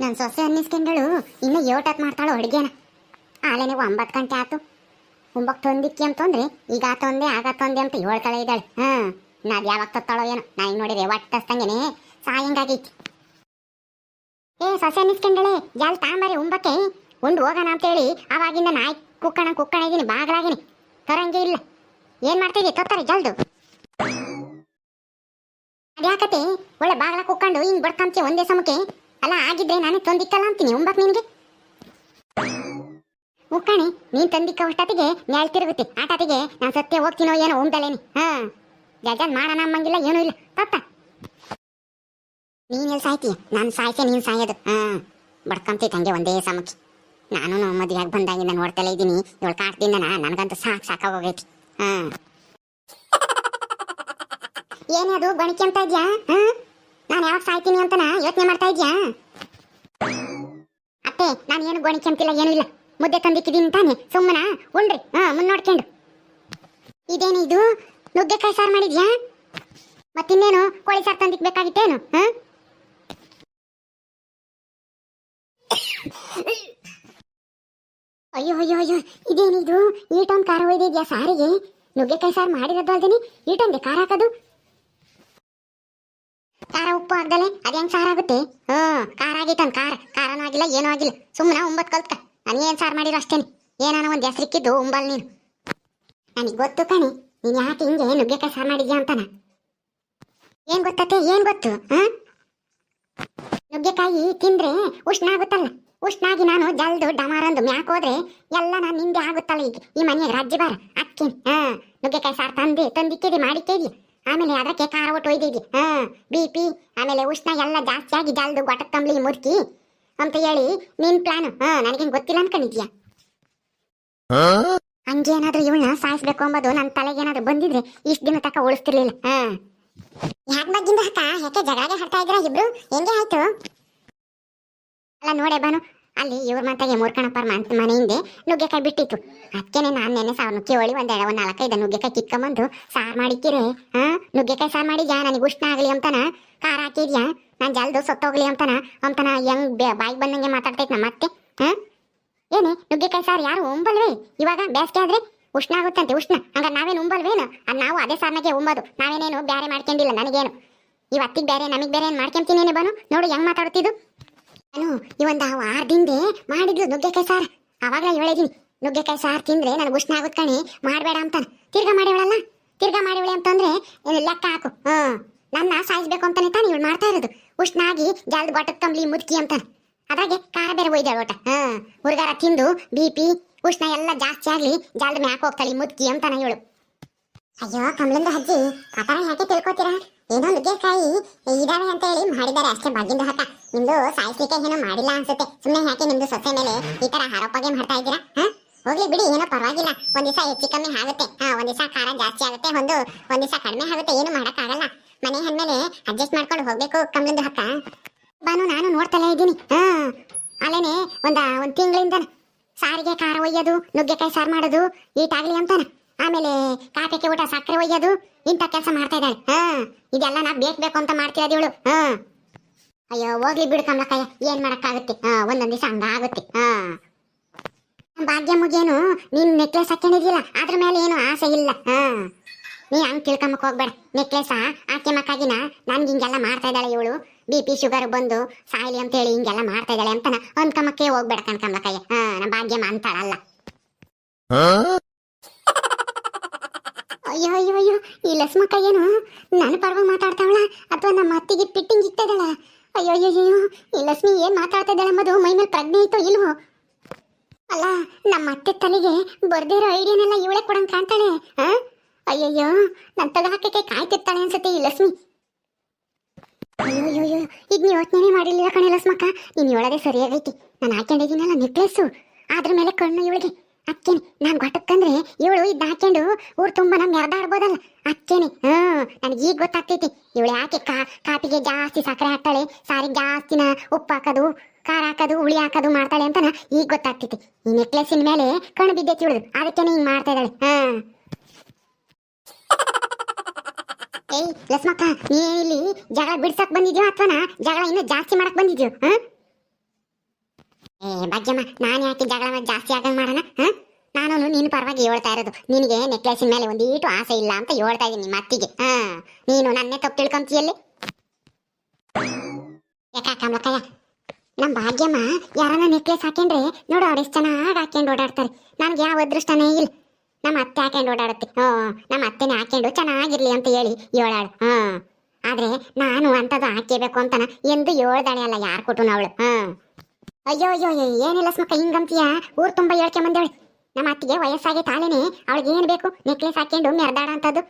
ನನ್ನ ಸೊಸೆ ಅನ್ನಿಸ್ಕೊಂಡಳು ಇನ್ನೂ ಏಟತ್ ಮಾಡ್ತಾಳು ಅಡುಗೆನ. ಆಲೇನೆ ಒಂಬತ್ತು ಗಂಟೆ ಆತು. ಒಂಬತ್ತು ತೊಂದಿಕ್ಕಿ ಅಂತಂದ್ರೆ ಈಗ ತೊಂದೆ ಆಗ ತೊಂದೆ ಅಂತ ಹೇಳ್ತಾಳೆ ಇದ್ದಾಳೆ. ಹಾಂ ನಾವು ಯಾವಾಗ ತತ್ತಾಳೋ ಏನೋ. ನಾ ಹಿಂಗೆ ನೋಡಿದೆ ಒಟ್ಟಸ್ತಂಗೆನೆ ಸಾಯಂಗಾಗೈತಿ. ಏ, ಸೊಸೆ ಅನ್ನಿಸ್ಕೊಂಡಳೆ ಜಲ್ ತಾಂಬಾರಿ ಉಂಬಕ್ಕೆ? ಉಂಡು ಹೋಗೋಣ ಅಂತೇಳಿ ಆವಾಗಿಂದ ನಾಯಿ ಕುಕ್ಕಣ ಕುಕ್ಕಣ ಇದೀನಿ, ಬಾಗ್ಲಾಗಿನಿ. ತರಂಗೆ ಇಲ್ಲ. ಏನ್ ಮಾಡ್ತಿದ್ದೀವಿ ತೊತ್ತಾರೆ ಜಲ್ದು. ಅದ್ಯಾಕತೆ? ಒಳ್ಳೆ ಬಾಗ್ಲ ಕುಕ್ಕೊಂಡು ಹಿಂಗೆ ಬಡ್ಕಂತೀವಿ ಒಂದೇ ಸಮಕ್ಕೆ? ಅಲ್ಲ ಆಗಿದ್ರೆ ನಾನೇ ತಂದಿಕ್ಕಲ್ಲ ಅಂತೀನಿ. ಉಂಬಕ್ ನಿನ್ಗೆ? ಉಕ್ಕಾಣಿ ನೀನ್ ತಂದಿಕ್ಕ ಅಷ್ಟೊತ್ತಿಗೆ ನ್ಯಾಳ್ ತಿರುಗುತ್ತೆ. ಆಟತಿಗೆ ನಾನು ಸತ್ಯ ಹೋಗ್ತೀನೋ ಏನೋ ಉಂಟಲೇನಿ ಹಾ, ಜಜನ್ ಮಾಡೋಣ ಅಮ್ಮಂಗಿಲ್ಲ ಏನೂ ಇಲ್ಲ. ತತ್ತ ನೀನ್ ಎಲ್ಲಿ ಸಾಯ್ತೀಯ? ನಾನು ಸಾಯ್ತೆ, ನೀನ್ ಸಾಯೋದು. ಹಾ ಬಡ್ಕಂತೈತೆ ಹಂಗೆ ಒಂದೇ ಸಮಕ್ಕೆ. ನಾನು ಮದುವೆಯಾಗಿ ಬಂದಾಗಿಂದ ನೋಡ್ತಲೇ ಇದ್ದೀನಿ. ಇವಳು ಕಾಟ್ದಿಂದ ನನಗಂತೂ ಸಾಕು ಸಾಕಾಗೋಗೈತಿ. ಹಾ. ಏನೇ ಅದು, ಬಣಿಕೆ ಅಂತ ಇದ್ಯಾ? ಹಾ? ನಾನು ಯಾವಾಗ ಸಾಯ್ತೀನಿ ಅಂತನ ಯೋಚನೆ ಮಾಡ್ತಾ ಇದ್ಯಾ? ಅತ್ತೆ, ನಾನು ಏನು ಗೋಣಿ ಅಂತಿಲ್ಲ, ಏನೂ ಇಲ್ಲ. ಮುದ್ದೆ ತಂದಿಕ್ಕಿದ್ದೀನಿ ತಾನೆ. ಸುಮ್ಮನ? ಉಂಡ್ರಿ ಹಾ, ಮುನ್ ನೋಡ್ಕೊಂಡು. ಇದೇನು ಇದು? ನುಗ್ಗೆಕಾಯಿ ಸಾರು ಮಾಡಿದ್ಯಾ? ಮತ್ತಿನ್ನೇನು? ಕೋಳಿ ಸಾರು ತಂದಿಕ್ಬೇಕಾಗಿತ್ತೇನು ಹಾ? ಅಯ್ಯೋ ಅಯ್ಯೋ ಅಯ್ಯೋ, ಇದೇನಿದು? ಈಟೊಂದು ಖಾರ ಒಯ್ದಿದ್ಯಾ ಸಾರಿಗೆ? ನುಗ್ಗೆಕಾಯಿ ಸಾರು ಮಾಡಿರೋದು ಅಲ್ದೇನೆ? ಈಟೊಂದೆ ಖಾರ ಹಾಕೋದು? ಖಾರ ಉಪ್ಪು ಆಗ್ದಲೆ ಅದ್ ಹೆಂಗ್ ಸಾರ್ ಆಗುತ್ತೆ? ಹ್ಮ್ ಖಾರ ಆಗಿತ್ತನ್ ಖಾರ. ಖಾರನೂ ಆಗಿಲ್ಲ, ಏನೂ ಆಗಿಲ್ಲ. ಸುಮ್ಮನೆ ಒಂಬತ್ತು ಕಲ್ತ ನಾನು ಏನ್ ಸಾರ್ ಮಾಡಿರೋ ಅಷ್ಟೇನೆ. ಏನಾನ ಒಂದ್ ಹೆಸರಿಕ್ಕಿದ್ದು, ಉಂಬಲ್ ನೀನು. ನನಗೆ ಗೊತ್ತು ಕಣಿ, ನೀನ್ ಯಾಕೆ ಹಿಂಗೆ ನುಗ್ಗೆಕಾಯಿ ಸಾರ್ ಮಾಡಿದ್ಯಾ ಅಂತಾನ? ಏನ್ ಗೊತ್ತತ್ತೆ ಏನ್ ಗೊತ್ತು? ನುಗ್ಗೆಕಾಯಿ ತಿಂದ್ರೆ ಉಷ್ಣ ಆಗುತ್ತಲ್ಲ ಉಷ್ಣ ಆಗಿ ನಾನು ಜಲ್ದು, ಡಮಾರಂದು ಮ್ಯಾಕ್ ಹೋದ್ರೆ ಎಲ್ಲ ನಾನು ನಿಂದೆ ಆಗುತ್ತಲ್ಲ ಈಗ. ಈ ಮನೆಯ ರಾಜ್ಯ ಬಾರ ಅಕ್ಕಿ ಹಾ, ನುಗ್ಗೆಕಾಯಿ ಸಾರ್ ತಂದೆ, ತಂದಿಕ್ಕಿದೆ, ಮಾಡಿಕ್ಕಿದ್ಯಾ? ಆಮೇಲೆ ಅದಕ್ಕೆ ಖಾರ ಒಟ್ಟು ಒಯ್ದಿದ್ವಿ ಹಾ ಬಿ ಪಿ ಆಮೇಲೆ ಉಷ್ಣ ಎಲ್ಲ ಜಾಸ್ತಿ ಆಗಿ ಜಲ್ದು ಗೊಟ್ಟ ತಂಬ್ಲಿ ಮುರ್ಕಿ ಅಂತ ಹೇಳಿ ನಿನ್ ಪ್ಲಾನ್ ಹಾ ನನಗೆ ಗೊತ್ತಿಲ್ಲ ಅನ್ಕೊಂಡಿದ್ಯಾ ಹಂಗೇನಾದ್ರೂ ಇವಳನ್ನ ಸಾಯಿಸ್ಬೇಕು ಅಂಬೋದು ನನ್ನ ತಲೆಗೇನಾದ್ರೂ ಬಂದಿದ್ರೆ ಇಷ್ಟ ದಿನ ತಕ ಉಳಿಸ್ತಿರ್ಲಿಲ್ಲ. ಹಾ. ಯಾಕೆ ಬಗ್ಗಿಂದ ಅಕ್ಕ? ಯಾಕೆ ಜಗಾಗೆ ಹಡ್ತಾ ಇದ್ರ ಇಬ್ರು? ಹೆಂಗೆ ಆಯ್ತು? ಅಲ್ಲ ನೋಡೆ ಬಾನು ಅಲ್ಲಿ ಇವ್ರ ಮಾತಾಗೆ ಮೂರ್ಕಣಪ್ಪರ ಮನೆ ಹಿಂದೆ ನುಗ್ಗೆಕಾಯಿ ಬಿಟ್ಟಿತ್ತು. ಅದಕ್ಕೆ ನಾನು ನೆನೆ ಸಾವಿರ ಒಂದ್ ಎಡ ಒಂದು ನಾಲ್ಕೈದು ನುಗ್ಗೆಕಾಯಿ ಕಿತ್ಕೊಂಬಂದು ಸಾರು ಮಾಡಿಕ್ಕಿರೆ, ಹಾ? ನುಗ್ಗೆಕಾಯಿ ಸಾರು ಮಾಡಿದ್ಯಾ? ನನಗೆ ಉಷ್ಣ ಆಗಲಿ ಅಂತಾನ? ಖಾರ ಹಾಕಿದ್ಯಾ? ನಾನು ಜಲ್ದು ಸತ್ತೋಗ್ಲಿ ಅಂತಾನ? ಅಂತನ ಹೆಂಗ್ ಬಾಯಿಗೆ ಬಂದಂಗೆ ಮಾತಾಡ್ತೈತೆ ನಮ್ಮ ಅತ್ತೆ ಹಾ? ಏನೇ, ನುಗ್ಗೆಕಾಯಿ ಸಾರು ಯಾರು? ಉಂಬಲ್ವೇ? ಇವಾಗ ಬೇಸಿಗೆ ಆದ್ರೆ ಉಷ್ಣ ಆಗುತ್ತಂತೆ, ಉಷ್ಣ. ಹಂಗ ನಾವೇನು ಉಂಬಲ್ವೇನು? ಅದು ನಾವು ಅದೇ ಸಾರ್ನಾಗೆ ಉಂಬೋದು. ನಾವೇನೇನು ಬೇರೆ ಮಾಡ್ಕೊಂಡಿಲ್ಲ ನನಗೇನು. ಇವತ್ತಿಗೆ ಬೇರೆ ನಮಗೆ ಬೇರೆ ಏನು ಮಾಡ್ಕೊಂತೀನಿ ಬಾನು? ನೋಡು ಹೆಂಗ್ ಮಾತಾಡ್ತಿದ್ದು. ನಾನು ಇವೊಂದು ವಾರದಿಂದೆ ಮಾಡಿದ್ಲು ನುಗ್ಗೆಕಾಯಿ ಸಾರು. ಅವಾಗಲೇ ಹೇಳಿದೀನಿ ನುಗ್ಗೆಕಾಯಿ ಸಾರು ತಿಂದ್ರೆ ನನಗೆ ಉಷ್ಣ ಆಗುತ್ತೆ ಕಣಿ, ಮಾಡಬೇಡ ಅಂತಾನೆ. ತಿರ್ಗಾ ಮಾಡಿವಳಲ್ಲ ತಿರ್ಗಾ ಮಾಡಿವಳೆ ಅಂತಂದ್ರೆ ಲೆಕ್ಕ ಹಾಕು. ಹಾಂ ನನ್ನ ಸಾಯಿಸ್ಬೇಕು ಅಂತಾನೆ ತಾನೆ ಇವಳು ಮಾಡ್ತಾ ಇರೋದು. ಉಷ್ಣ ಆಗಿ ಜಲ್ದ ಬಟ್ಟದ ಕಂಬ್ಲಿ ಮುದುಕಿ ಅಂತಾನೆ. ಅದಾಗೆ ಖಾರ ಬೇರೆ ಒಯ್ದಾಳ ಒಟ್ಟ. ಹಾ ಹುಡುಗಾರ ತಿಂದು ಬಿ ಪಿ, ಉಷ್ಣ ಎಲ್ಲ ಜಾಸ್ತಿ ಆಗಲಿ ಜಲ್ದ ಮ್ಯಾಕ್ ಹೋಗ್ತಾಳೆ ಮುದುಕಿ ಅಂತಾನೆ ಇವಳು. ಅಯ್ಯೋ, ಕಮಲಿಂದ ಅಜ್ಜಿ ಥರ ಯಾಕೆ ತಿಳ್ಕೊತೀರಾ? ಏನೋ ನುಗ್ಗೆಕಾಯಿ ಇದಾವೆ ಅಂತ ಹೇಳಿ ಮಾಡಿದ್ದಾರೆ ಅಷ್ಟೇ ಬಗ್ಗಿಂದು ಹಕ್ಕ ನಿಮ್ದು ಸಾಯಿಸ್ಲಿಕ್ಕೆ ಏನೋ ಮಾಡಿಲ್ಲ ಅನ್ಸುತ್ತೆ. ಸುಮ್ಮನೆ ಯಾಕೆ ನಿಮ್ದು ಸೊಸೆ ಮೇಲೆ ಈ ತರ ಆರೋಪಗೆ ಮಾಡ್ತಾ ಇದ್ದೀರಾ? ಹಾ? ಹೋಗ್ಲಿ ಬಿಡಿ, ಏನೋ ಪರವಾಗಿಲ್ಲ. ಒಂದ್ ದಿವಸ ಹೆಚ್ಚು ಕಮ್ಮಿ ಆಗುತ್ತೆ. ಹಾ, ಒಂದ್ ದಿವಸ ಖಾರ ಜಾಸ್ತಿ ಆಗುತ್ತೆ. ಒಂದು, ಒಂದ್ ದಿವಸ ಕಡಿಮೆ ಆಗುತ್ತೆ. ಏನು ಮಾಡಕ್ಕಾಗಲ್ಲ. ಮನೆ ಅಂದ್ಮೇಲೆ ಅಡ್ಜಸ್ಟ್ ಮಾಡ್ಕೊಂಡು ಹೋಗ್ಬೇಕು ಕಮ್ಮಿ ಹಕ್ಕ ಬಾನು, ನಾನು ನೋಡ್ತಾ ಇದ್ದೀನಿ. ಹಾ, ಅಲ್ಲೇನೆ ಒಂದ, ಒಂದ್ ತಿಂಗಳಿಂದ ಸಾರಿಗೆ ಖಾರ ಒಯ್ಯೋದು, ನುಗ್ಗೆಕಾಯಿ ಸಾರು ಮಾಡೋದು ಈಟಾಗ್ಲಿ ಅಂತಾನ. ಆಮೇಲೆ ಕಾಫಿಗೆ ಊಟ ಸಕ್ಕರೆ ಒಯ್ಯೋದು, ಇಂಥ ಕೆಲಸ ಮಾಡ್ತಾ ಇದ್ದಾಳೆ. ಹಾ, ಇದೆಲ್ಲ ನಾ ಬೇಕು ಬೇಕು ಅಂತ ಮಾಡ್ತಿರೋದು ಇವಳು. ಹಾ. ಅಯ್ಯೋ, ಹೋಗ್ಲಿ ಬಿಡು ಕಮಲಕ್ಕಯ್ಯ, ಏನ್ ಮಾಡಕ್ಕಾಗುತ್ತೆ? ಹಾ, ಒಂದೊಂದ್ ದಿವಸ ಹಂಗಾಗುತ್ತೆ ಹಾ. ಭಾಗ್ಯ ಮುಗೇನು ನೀನ್ ನೆಕ್ಲೆಸ್ ಹಾಕೊಂಡಿದ್ಯಲ್ಲ, ಅದ್ರ ಮೇಲೆ ಏನು ಆಸೆ ಇಲ್ಲ. ಹಾ. ನೀ ಹಂಗ್ ತಿಳ್ಕೊಂಬಕ್ ಹೋಗ್ಬೇಡ. ನೆಕ್ಲೆಸ್ ಆಕೆ ಮಕ್ಕಾಗಿನ, ನನ್ಗೆ ಹಿಂಗೆಲ್ಲ ಮಾಡ್ತಾ ಇದ್ದಾಳೆ ಇವಳು. ಬಿ ಪಿ ಶುಗರ್ ಬಂದು ಸಾಯಿಲಿ ಅಂತ ಹೇಳಿ ಹಿಂಗೆಲ್ಲ ಮಾಡ್ತಾ ಇದ್ದಾಳೆ ಅಂತ ಅನ್ಕಮಕ್ಕೆ ಹೋಗ್ಬೇಡ ಕಣ್ಕಂಬಕಯ್ಯ ಹಾ ನಮ್ಮ ಭಾಗ್ಯಮ್ಮ ಅಂತಾಳಲ್ಲ ಅಯ್ಯೋ ಅಯ್ಯೋ ಅಯ್ಯೋ, ಈ ಲಸ್ಮಕ್ಕ ಏನು? ನನ್ನ ಪರವಾಗಿ ಮಾತಾಡ್ತಾವಳ ಅಥವಾ ನಮ್ಮ ಅತ್ತಿಗೆ ಪಿಟ್ಟಿಂಗ್ ಇಟ್ಟದಳ ಅಯ್ಯೋ ಅಯ್ಯೋ ಅಯ್ಯೋ, ಈ ಲಕ್ಷ್ಮಿ ಏನ್ ಮಾತಾಡ್ತಾ ಇದ್ದಾಳೆ ಎಂಬುದು ಮೈ ಮೇಲೆ ಪ್ರಜ್ಞೆ ಇತ್ತು ಇಲ್ವೋ? ಅಲ್ಲ, ನಮ್ಮ ಅತ್ತೆ ತಲೆಗೆ ಬರ್ದಿರೋ ಐಡಿಯಾನೆಲ್ಲ ಇವಳೆ ಕೊಡಂಗ್ ಕಾಣ್ತಾಳೆ, ಆ? ಅಯ್ಯಯ್ಯೋ ನನ್ನ ತಗ ಹಾಕಕ್ಕೆ ಕಾಯ್ತಿರ್ತಾಳೆ ಅನ್ಸುತ್ತೆ ಈ ಲಕ್ಷ್ಮಿ ಅಯ್ಯೋ ಈಗ ನೀವು ಯೋಚನೆ ಮಾಡಿರ್ಲಿಲ್ಲ ಕಣೆ ಲಸ್ಮಕ್ಕ. ನೀನು ಹೇಳೋದೇ ಸರಿಯಾಗೈತಿ. ನಾನು ಹಾಕೊಂಡಿದ್ದೀನಲ್ಲ ನೆಕ್ಲೆಸ್ಸು ಅದ್ರ ಮೇಲೆ ಕಣ್ಣು ಇವಳಿಗೆ. ಅಕ್ಕೇನೆ ನಾನು ಗೊಟ್ಟಕ್ಕಂದ್ರೆ ಇವಳು ಇದ್ದ ಹಾಕೊಂಡು ಊರ್ ತುಂಬ ನಮ್ಗೆ ಎರಡಾಡ್ಬೋದಲ್ಲ ಅಕ್ಕೇನೆ ಹ್ಮ್ ನನಗೆ ಈಗ ಗೊತ್ತಾಗ್ತೈತಿ. ಇವಳು ಯಾಕೆ ಕಾ, ಕಾಪಿಗೆ ಜಾಸ್ತಿ ಸಕ್ಕರೆ ಹಾಕ್ತಾಳೆ, ಸಾರಿಗೆ ಜಾಸ್ತಿನ ಉಪ್ಪು ಹಾಕೋದು, ಖಾರ ಹಾಕೋದು, ಹುಳಿ ಹಾಕೋದು ಮಾಡ್ತಾಳೆ ಅಂತ ಈಗ ಗೊತ್ತಾಗ್ತೈತಿ. ಈ ನೆಕ್ಲೆಸಿನ ಮೇಲೆ ಕಣ್ಣು ಬಿದ್ದೈತಿ ಇವಳು. ಅದಕ್ಕೇನೆ ಹಿಂಗ್ ಮಾಡ್ತಾ ಇದ್ದಾಳೆ ಹಾ ಏಯ್ ಲಸ್ಮಕ್ಕ, ನೀ ಇಲ್ಲಿ ಜಗಳ ಬಿಡ್ಸಕ್ ಬಂದಿದ್ಯೋ ಅಥವಾ ಜಗಳ ಇನ್ನೂ ಜಾಸ್ತಿ ಮಾಡಕ್ ಬಂದಿದ್ಯೋ ಹಾ ಏ, ಭಾಗ್ಯಮ್ಮ, ನಾನು ಯಾಕೆ ಜಗಳ ಜಾಸ್ತಿ ಆಗಂಗ್ ಮಾಡೋಣ, ಹಾ? ನಾನು ನಿನ್ನ ಪರವಾಗಿ ಹೇಳ್ತಾ ಇರೋದು. ನಿನಗೆ ನೆಕ್ಲೆಸಿನ ಮೇಲೆ ಒಂದೀಟು ಆಸೆ ಇಲ್ಲ ಅಂತ ಹೇಳ್ತಾ ಇದ್ದೀನಿ ನಿಮ್ಮ ಅತ್ತಿಗೆ. ಹಾ, ನೀನು ನನ್ನೇ ತಪ್ಪು ತಿಳ್ಕೊಂತೀಯಲ್ಲಿ ಯಾಕ ಕಮಲಕ್ಕಯ್ಯ ನಮ್ಮ ಭಾಗ್ಯಮ್ಮ ಯಾರನ್ನ ನೆಕ್ಲೆಸ್ ಹಾಕೊಂಡ್ರೆ ನೋಡು ಅವ್ರು ಎಷ್ಟು ಚೆನ್ನಾಗಿ ಹಾಕೊಂಡು ಓಡಾಡ್ತಾರೆ. ನನಗೆ ಯಾವ ಅದೃಷ್ಟನೇ ಇಲ್ಲ. ನಮ್ಮ ಅತ್ತೆ ಹಾಕೊಂಡು ಓಡಾಡುತ್ತೆ. ಹ್ಞೂ ನಮ್ಮ ಅತ್ತೆನೇ ಹಾಕೊಂಡು ಚೆನ್ನಾಗಿರ್ಲಿ ಅಂತ ಹೇಳಿ ಹೇಳಾಳು ಹ್ಞೂ ಆದ್ರೆ ನಾನು ಅಂಥದ್ದು ಹಾಕೇಬೇಕು ಅಂತನ ಎಂದು ಹೇಳ್ದಾಳೆ ಅಲ್ಲ ಯಾರು ಕೊಟ್ಟು ಅವಳು ಹ್ಞೂ ಅಯ್ಯೋ ಅಯ್ಯೋ ಅಯ್ಯೋ, ಏನಿಲ್ಲ ಸ್ಮಕ್ಕ, ಹಿಂಗಂತೀಯ? ಊರ್ ತುಂಬಾ ಹೇಳ್ಕೆ ಬಂದೇಳು ನಮ್ಮ ಅತ್ತಿಗೆ ವಯಸ್ಸಾಗಿ ತಾಲೇನೆ ಅವಳಿಗೆ ಏನು ಬೇಕು? ನೆಕ್ಲೆಸ್ ಹಾಕೊಂಡು ಮೆರ್ದಾಡ ಅಂತದ್ದು.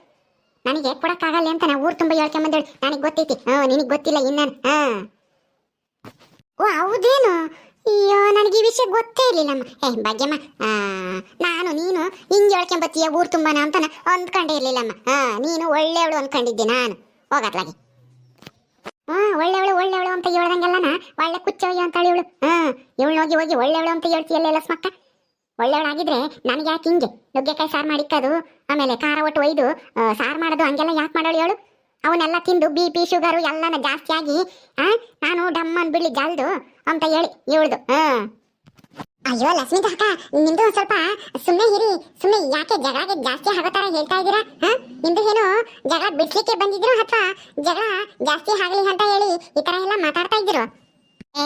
ನನಗೆ ಕೊಡಕ್ಕಾಗಲ್ಲ ಅಂತ ನಾ ಊರು ತುಂಬ ಹೇಳ್ಕೆ ಬಂದೇಳು ನನಗೆ ಗೊತ್ತೈತಿ. ಹ್ಮ್, ನಿನಗೆ ಗೊತ್ತಿಲ್ಲ ಇನ್ನ ಹಾಂ. ಓ, ಹೌದೇನು? ಅಯ್ಯೋ, ನನಗೆ ಈ ವಿಷಯ ಗೊತ್ತೇ ಇರಲಿಲ್ಲಮ್ಮ ಏ, ಭಾಗ್ಯಮ್ಮ ನಾನು, ನೀನು ಹಿಂಗೆ ಹೇಳ್ಕೊಂಬತ್ತೀಯ ಊರು ತುಂಬಾನ ಅಂತಾನ ಅಂದ್ಕೊಂಡೇ ಇರಲಿಲ್ಲಮ್ಮ ಹಾ, ನೀನು ಒಳ್ಳೆಯವಳು ಅಂದ್ಕೊಂಡಿದ್ದೆ ನಾನು. ಹೋಗತ್ಲಾಗಿ ಹಾ, ಒಳ್ಳೆವಳು ಒಳ್ಳೆವಳು ಅಂತ ಹೇಳ್ದಂಗೆಲ್ಲನ ಒಳ್ಳೆ ಕುಚ್ಚವಯ್ಯ ಅಂತ ಇವಳು. ಹ್ಮ್ ಇವಳು ಹೋಗಿ ಹೋಗಿ ಒಳ್ಳೆವಳು ಅಂತ ಹೇಳ್ತೀಯಲ್ಲ ಲಸ್ಮಕ್ಕ ಒಳ್ಳೆಯವಳಾಗಿದ್ರೆ ನನಗೆ ಯಾಕೆ ಹಿಂಗೆ ನುಗ್ಗೆಕಾಯಿ ಸಾರು ಮಾಡಿಕ್ಕದು ಆಮೇಲೆ ಖಾರ ಒಟ್ಟು ಒಯ್ದು ಸಾರು ಮಾಡೋದು ಹಂಗೆಲ್ಲ ಯಾಕೆ ಮಾಡೋಳು ಹೇಳು? ಅವನ್ನೆಲ್ಲ ತಿಂದು ಬಿ ಪಿ, ಶುಗರು ಎಲ್ಲನ ಜಾಸ್ತಿ ಆಗಿ ನಾನು ಡಮ್ಮನ್ ಬಿಳಿ ಜಲ್ದು ಅಂತ ಹೇಳಿ ಇವಳ್ದು ಹ್ಮ್ ಅಯ್ಯೋ, ಲಕ್ಷ್ಮೀ ಕಾಕ, ನಿಮ್ದು ಒಂದ್ ಸ್ವಲ್ಪ ಸುಮ್ಮನೆ ಇರಿ ಸುಮ್ಮನೆ ಯಾಕೆ ಜಗಳಗೆ ಜಾಸ್ತಿ ಆಗೋ ಹೇಳ್ತಾ ಇದ್ದೀರಾ? ಹ? ನಿಮ್ದು ಏನು ಜಗಳ ಬಿಡ್ಸ್ಲಿಕ್ಕೆ ಬಂದಿದ್ರು ಅಥವಾ ಜಗಳ ಜಾಸ್ತಿ ಆಗಲಿ ಅಂತ ಹೇಳಿ ಈ ತರ ಎಲ್ಲ ಮಾತಾಡ್ತಾ ಇದ್ರು ಏ,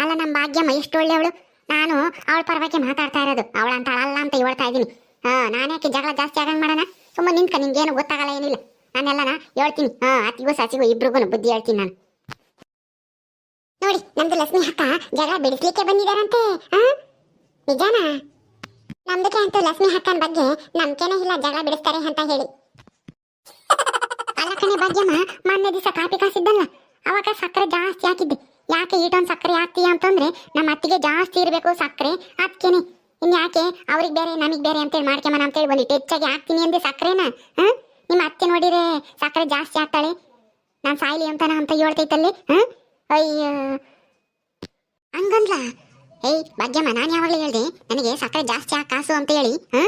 ಅಲ್ಲ ನಮ್ಮ ಭಾಗ್ಯಮ್ಮ ಎಷ್ಟು ಒಳ್ಳೆಯವಳು ನಾನು ಅವಳ ಪರವಾಗಿ ಮಾತಾಡ್ತಾ ಇರೋದು. ಅವಳ ಅಂತ ಅಲ್ಲ ಅಂತ ಹೇಳ್ತಾ ಇದ್ದೀನಿ. ಹಾ, ನಾನು ಯಾಕೆ ಜಗಳ ಜಾಸ್ತಿ ಆಗಂಗ್ ಮಾಡೋಣ? ಸುಮ್ಮನೆ ನಿಂತ್ಕ, ನಿಂಗೇನು ಗೊತ್ತಾಗಲ್ಲ ಏನಿಲ್ಲ. ನಾನೆಲ್ಲನ ಹೇಳ್ತೀನಿ. ಹಾ, ಅತ್ತಿಗೂ ಸಸಿಗೂ ಇಬ್ರಿಗೂ ಬುದ್ಧಿ ಹೇಳ್ತೀನಿ ನಾನು. ನೋಡಿ, ನಮ್ದು ಲಕ್ಷ್ಮಿ ಅಕ್ಕ ಜಗಳ ಬಿಡಿಸ್ಲಿಕ್ಕೆ ಬಂದಿದಾರಂತೆ ಹಾ? ನಿಜಾನಾ? ನಮ್ದಕ್ಕೆ ಅಂತೂ ಲಕ್ಷ್ಮಿ ಅಕ್ಕನ ಬಗ್ಗೆ ನಂಬಿಕೆನೇ ಇಲ್ಲ, ಜಗಳ ಬಿಡಿಸ್ತಾರೆ ಅಂತ ಹೇಳಿ. ಅಲ್ಲ ಕಣೆ ಭಾಗ್ಯಮ್ಮ ಮೊನ್ನೆ ದಿವಸ ಕಾಪಿ ಕಾಸಿದ್ದಲ್ಲ, ಅವಾಗ ಸಕ್ಕರೆ ಜಾಸ್ತಿ ಹಾಕಿದ್ದೆ. ಯಾಕೆ ಈಟೊಂದು ಸಕ್ಕರೆ ಹಾಕ್ತೀಯ ಅಂತಂದ್ರೆ ನಮ್ಮ ಅತ್ತಿಗೆ ಜಾಸ್ತಿ ಇರಬೇಕು ಸಕ್ಕರೆ ಅದಕ್ಕೇನೆ ಇನ್ ಯಾಕೆ ಅವ್ರಿಗೆ ಬೇರೆ, ನಮಗೆ ಬೇರೆ ಅಂತೇಳಿ ಮಾಡ್ಕೊಂಬನ ಅಂತೇಳಿ ಬಂದಿಟ್ಟು ಹೆಚ್ಚಾಗಿ ಹಾಕ್ತೀನಿ ಅಂದೆ ಸಕ್ಕರೆನ ನಿಮ್ಮ ಅತ್ತೆ ನೋಡಿದ್ರೆ ಸಕ್ಕರೆ ಜಾಸ್ತಿ ಹಾಕ್ತಾಳೆ. ನಾನು ಸಾಯ್ಲಿ ಅಂತಾನ ಅಂತ ಹೇಳ್ತೈತಲ್ಲಿ ಹ್ಮ್ ಅಯ್ಯೋ. ಹಂಗಂದ್ಲ? ಏಯ್ ಭಾಗ್ಯಮ್ಮ, ನಾನು ಯಾವಾಗಲೂ ಹೇಳ್ದೆ, ನನಗೆ ಸಕ್ಕರೆ ಜಾಸ್ತಿ ಆ ಕಾಸು ಅಂತ ಹೇಳಿ, ಹಾ?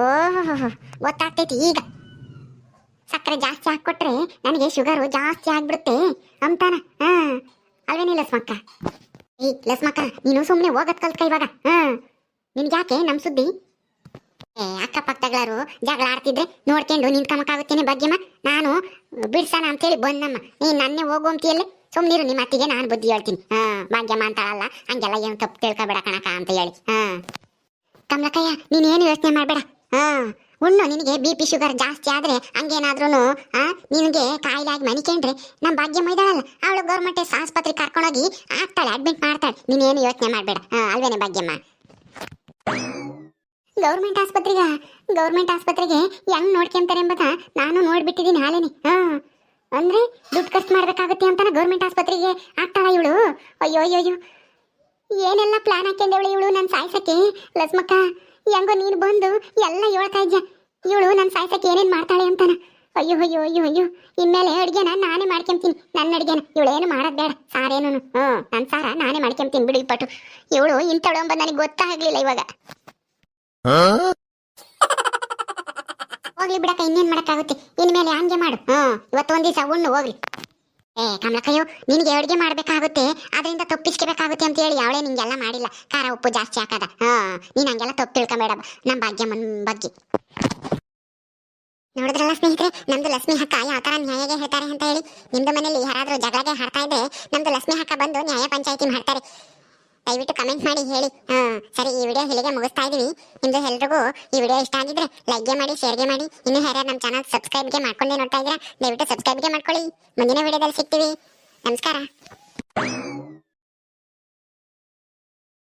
ಓಹೋ ಗೊತ್ತಾಗ್ತೈತಿ ಈಗ. ಸಕ್ಕರೆ ಜಾಸ್ತಿ ಹಾಕ್ಕೊಟ್ರೆ ನನಗೆ ಶುಗರು ಜಾಸ್ತಿ ಆಗ್ಬಿಡುತ್ತೆ ಅಂತಾನ, ಹಾ? ಅಲ್ವೇನಿ ಲಸ್ಮಕ್ಕ? ಏಯ್ ಲಸ್ಮಕ್ಕ, ನೀನು ಸುಮ್ಮನೆ ಹೋಗತ್ ಕಲ್ತ್ಕ ಇವಾಗ, ಹಾ? ನಿನ್ಗೆ ಯಾಕೆ ನಮ್ಮ ಸುದ್ದಿ? ಏ ಅಕ್ಕಪಕ್ಕದಗಳರು ಜಗಳ ಆಡ್ತಿದ್ರೆ ನೋಡ್ಕೊಂಡು ನಿಂತ್ಕೊಂಬಕ್ಕಾಗುತ್ತೇನೆ ಭಾಗ್ಯಮ್ಮ? ನಾನು ಬಿಡ್ಸಣ ಅಂತೇಳಿ ಬಂದಮ್ಮ. ನೀನು ನನ್ನೇ ಹೋಗು ಅಂತೀಯಲ್ಲೇ? ಸುಮ್ನಿರು, ನಿಮ್ಮ ಅತ್ತಿಗೆ ನಾನು ಬುದ್ಧಿ ಹೇಳ್ತೀನಿ. ಹಾ, ಭಾಗ್ಯಮ್ಮ ಅಂತಾಳಲ್ಲ ಹಂಗೆಲ್ಲ ಏನು ತಪ್ಪು ತಿಳ್ಕೊಬೇಡ ಕಣಕ ಅಂತ ಹೇಳಿ. ಹಾ. ನೀನು ಏನು ಯೋಚನೆ ಮಾಡಬೇಡ? ಹಾ. ಉಣ್ಣು, ನಿನಗೆ ಬಿ ಪಿ ಶುಗರ್ ಜಾಸ್ತಿ ಆದ್ರೆ ಹಂಗೇನಾದ್ರೂ ನಿನಗೆ ಕಾಯಿಲಾಗಿ ಮನಿಕೊಂಡ್ರೆ ನಮ್ಮ ಭಾಗ್ಯಮ್ಮ ಇದ್ದಾಳಲ್ಲ, ಅವಳು ಗೌರ್ಮೆಂಟ್ ಆಸ್ಪತ್ರೆಗೆ ಕರ್ಕೊಂಡೋಗಿ ಆಗ್ತಾಳೆ ಅಡ್ಮಿಟ್ ಮಾಡ್ತಾಳೆ. ನೀನೇನು ಯೋಚನೆ ಮಾಡಬೇಡ. ಹಾಂ, ಅಲ್ವೇನೆ ಭಾಗ್ಯಮ್ಮ? ಗೌರ್ಮೆಂಟ್ ಆಸ್ಪತ್ರೆಗ? ಗೌರ್ಮೆಂಟ್ ಆಸ್ಪತ್ರೆಗೆ ಹೆಂಗ್ ನೋಡ್ಕೊಂತಾರೆ ಎಂಬುದ? ನಾನು ನೋಡ್ಬಿಟ್ಟಿದ್ದೀನಿ ಹಾಲೇನೆ. ಹಾ. ಅಂದ್ರೆ ದುಡ್ಡು ಖರ್ಚು ಮಾಡ್ಬೇಕಾಗುತ್ತೆ ಅಂತಾನ ಗೌರ್ಮೆಂಟ್ ಆಸ್ಪತ್ರೆಗೆ ಆಗ್ತಾಳ ಇವಳು? ಅಯ್ಯೋ ಅಯ್ಯೋ ಅಯ್ಯೋ. ಏನೆಲ್ಲ ಪ್ಲಾನ್ ಹಾಕ್ಯಂದವಳು ಇವಳು ನನ್ನ ಸಾಯ್ಸಕ್ಕೆ? ಲಸ್ಮಕ್ಕ, ಹೆಂಗೋ ನೀನು ಬಂದು ಎಲ್ಲ ಹೇಳ್ತಾ ಇದ್ಯ? ಇವಳು ನನ್ನ ಸಾಯ್ಸಕ್ಕೆ ಏನೇನು ಮಾಡ್ತಾಳೆ ಅಂತಾನ. ಅಯ್ಯೋ ಅಯ್ಯೋ ಅಯ್ಯೋ ಅಯ್ಯೋ. ಇನ್ಮೇಲೆ ಅಡುಗೆನ ನಾನೇ ಮಾಡ್ಕೊಂತೀನಿ ನನ್ನ ಅಡುಗೆನ. ಇವಳೇನು ಮಾಡೋದು ಬೇಡ. ಸಾರೇನು ಹ್ಞೂ ನನ್ನ ಸಾರ ನಾನೇ ಮಾಡ್ಕೊಂತೀನಿ ಬಿಡು ಇಪ್ಪಟ್ಟು ಇವಳು ಇಂಥಳು ಅಂಬ ನನಗೆ ಗೊತ್ತಾಗಲಿಲ್ಲ ಇವಾಗ. ಹೋಗ್ಲಿ ಬಿಡಕ ಇನ್ನೇನ್ ಮಾಡಕ್ಕಾಗುತ್ತೆ? ಇನ್ಮೇಲೆ ಹಂಗೆ ಮಾಡು. ಹ್ಮ್ ಇವತ್ತೊಂದ್ ದಿವಸ ಉಣ್ಣು, ಹೋಗ್ಲಿ. ಏ ಕಮಲಕ್ಕಯ್ಯೋ ನಿನಗೆ ಅಡುಗೆ ಮಾಡ್ಬೇಕಾಗುತ್ತೆ. ಅದರಿಂದ ತಪ್ಪಿಸ್ಕೋಬೇಕಾಗುತ್ತೆ ಅಂತ ಹೇಳಿ ಅವಳೇ ನಿಂಗೆಲ್ಲ ಮಾಡಿಲ್ಲ. ಖಾರ ಉಪ್ಪು ಜಾಸ್ತಿ ಹಾಕದ. ಹಾ ನೀನ್ ಹಂಗೆಲ್ಲ ತಪ್ಪು ತಿಳ್ಕೊಬೇಡ. ನಮ್ಮ ಭಾಗ್ಯಮ್ಮನ ಬಗ್ಗೆ. ನೋಡಿದ್ರಲ್ಲ ಸ್ನೇಹಿತರೆ, ನಮ್ದು ಲಕ್ಷ್ಮಿ ಹಕ್ಕ ಯಾವ ತರ ನ್ಯಾಯಗೆ ಹೇಳ್ತಾರೆ ಅಂತ ಹೇಳಿ. ನಿಮ್ದು ಮನೇಲಿ ಯಾರಾದ್ರೂ ಜಗಳಗೆ ಹಾಡ್ತಾ ಇದ್ರೆ ನಮ್ದು ಲಕ್ಷ್ಮಿ ಹಕ್ಕ ಬಂದು ನ್ಯಾಯ ಪಂಚಾಯತಿ ಮಾಡ್ತಾರೆ. ದಯವಿಟ್ಟು ಕಮೆಂಟ್ ಮಾಡಿ, ಹೇಳಿ. ಸರಿ, ಈ ವಿಡಿಯೋ ಇಲ್ಲಿಗೆ ಮುಗಿಸ್ತಾ ಇದ್ದೀನಿ ನಿಮ್ದು ಎಲ್ರಿಗೂ ಈ ವಿಡಿಯೋ ಇಷ್ಟ ಆಗಿದ್ರೆ ಲೈಕ್ಗೆ ಮಾಡಿ ಶೇರ್ಗೆ ಮಾಡಿ. ಇನ್ನು ಯಾರ್ಯಾರು ನಮ್ಮ ಚಾನಲ್ ಸಬ್ಸ್ಕ್ರೈಬ್ಗೆ ಮಾಡ್ಕೊಂಡೇ ನೋಡ್ತಾ ಇದ್ರೆ ದಯವಿಟ್ಟು ಸಬ್ಸ್ಕ್ರೈಬ್ಗೆ ಮಾಡ್ಕೊಳ್ಳಿ. ಮುಂದಿನ ವಿಡಿಯೋದಲ್ಲಿ ಸಿಗ್ತೀವಿ. ನಮಸ್ಕಾರ.